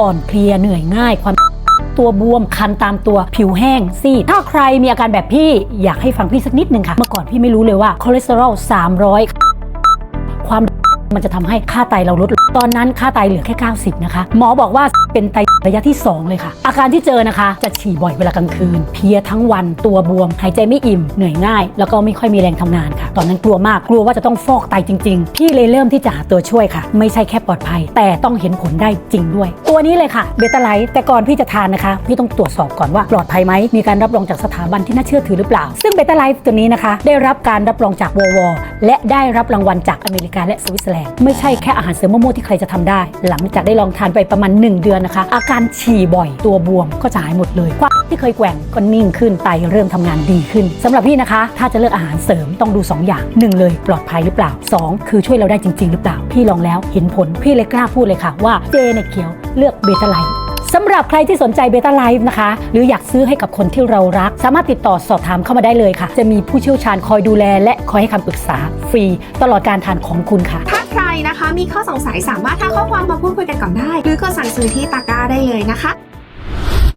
อ่อนเพลียเหนื่อยง่ายความตัวบวมคันตามตัวผิวแห้งซีดถ้าใครมีอาการแบบพี่อยากให้ฟังพี่สักนิดนึงค่ะ เมื่อก่อนพี่ไม่รู้เลยว่าคอเลสเตอรอล300 ความ มันจะทำให้ค่าไตเราลด ตอนนั้นค่าไตเหลือแค่ 90 นะคะ หมอบอกว่าเป็นไตระยะที่ 2 เลยค่ะ อาการที่เจอนะคะ จะฉี่บ่อยเวลากลางคืน เพียทั้งวันตัวบวม หายใจไม่อิ่ม เหนื่อยง่าย แล้วก็ไม่ค่อยมีแรงทำงานค่ะ ตอนนั้นกลัวมากกลัวว่าจะต้องฟอกไตจริง ๆ พี่เลยเริ่มที่จะหาตัวช่วยค่ะ ไม่ใช่แค่ปลอดภัย แต่ต้องเห็นผลได้จริงด้วย ตัวนี้เลยค่ะเบต้าไลท์แต่ก่อนพี่จะทานนะคะ พี่ต้องตรวจสอบก่อนว่าปลอดภัยไหมมีการรับรองจากสถาบันที่น่าเชื่อถือหรือเปล่า ซึ่งเบต้าไลท์ตัวนี้นะคะ ได้รับการรับรองจากววและได้รับรางวัลจากอเมริกาและสวิตเซอร์แลนด์ไม่ใช่แค่อาหารเสริมมั่วๆที่ใครจะทำได้ หลังจากได้ลองทานไปประมาณ 1 เดือนนะคะ อาการฉี่บ่อยตัวบวมก็จะหายหมดเลยความที่เคยแกว่งก็นิ่งขึ้นไตเริ่มทำงานดีขึ้นสำหรับพี่นะคะ ถ้าจะเลือกอาหารเสริมต้องดู 2 อย่างหนึ่งเลยปลอดภัยหรือเปล่า 2 คือช่วยเราได้จริง ๆ หรือเปล่า พี่ลองแล้วเห็นผลพี่เลยกล้าพูดเลยค่ะ ว่าเจเนเขียวเลือกเบต้าไลท์สำหรับใครที่สนใจเบต้าไลฟ์นะคะ หรืออยากซื้อให้กับคนที่เรารัก สามารถติดต่อสอบถามเข้ามาได้เลยค่ะ จะมีผู้เชี่ยวชาญคอยดูแล และคอยให้คำปรึกษาฟรี ตลอดการทานของคุณค่ะ ใครนะคะ มีข้อสงสัยสามารถทักข้อความมาพูดคุยกันก่อนได้ หรือกดสั่งซื้อที่ตะกร้าได้เลยนะคะ